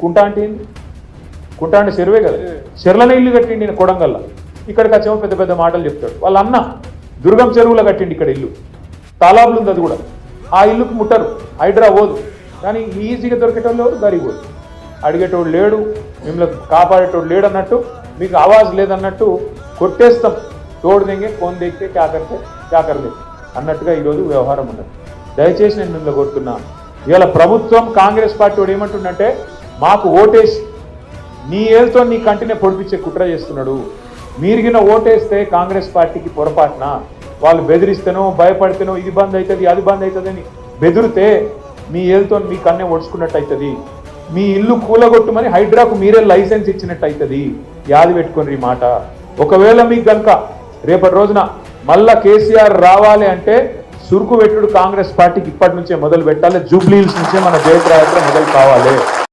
కుంట అంటే ఏంది? కుంట అంటే చెరువే కదా. చెర్లనే ఇల్లు కట్టిండి ఈయన కొడంగల్లా. ఇక్కడికి వచ్చేమో పెద్ద పెద్ద మాటలు చెప్తాడు. వాళ్ళ అన్న దుర్గం చెరువులో కట్టిండి ఇక్కడ ఇల్లు. తాలాబులు ఉంది అది కూడా. ఆ ఇల్లుకు ముట్టరు. హైడ్రా పోదు. కానీ ఈజీగా దొరికేటోళ్ళు ఎవరు? గరీబ్ పోదు అడిగేటోడు లేడు. మిమ్మల్ని కాపాడేటోడు లేడు అన్నట్టు. మీకు ఆవాజ్ లేదన్నట్టు కొట్టేస్తాం. తోడు దెంగే ఫోన్ దిగితే క్యాకర్తే క్యాకర్దే అన్నట్టుగా ఈరోజు వ్యవహారం ఉన్నది. దయచేసి నేను మిమ్మల్ని కోరుతున్నా ఇవాళ ప్రభుత్వం కాంగ్రెస్ పార్టీ వాడు ఏమంటుండంటే మాకు ఓటేసి నీ ఏళ్ళతో నీ కంటినే పొడిపించే కుట్ర చేస్తున్నాడు. మీరుగిన ఓటేస్తే కాంగ్రెస్ పార్టీకి పొరపాటున? వాళ్ళు బెదిరిస్తేనో భయపడితేనో ఇది బంద్ అవుతుంది అది బంద్ అవుతుందని బెదిరితే మీ ఏళ్ళతో మీ కన్నే ఒడుచుకున్నట్టు అవుతుంది మీ ఇల్లు కూలగొట్టుమని హైడ్రాకు మీరే లైసెన్స్ ఇచ్చినట్టు అవుతుంది యాది పెట్టుకుని మాట. ఒకవేళ మీకు కనుక రేపటి రోజున మళ్ళా కేసీఆర్ రావాలి అంటే సురుకు పెట్టుడు కాంగ్రెస్ పార్టీకి ఇప్పటి నుంచే మొదలు పెట్టాలి. జూబ్లీహిల్స్ నుంచే మన జయప్రయాత్ర మొదలు కావాలి.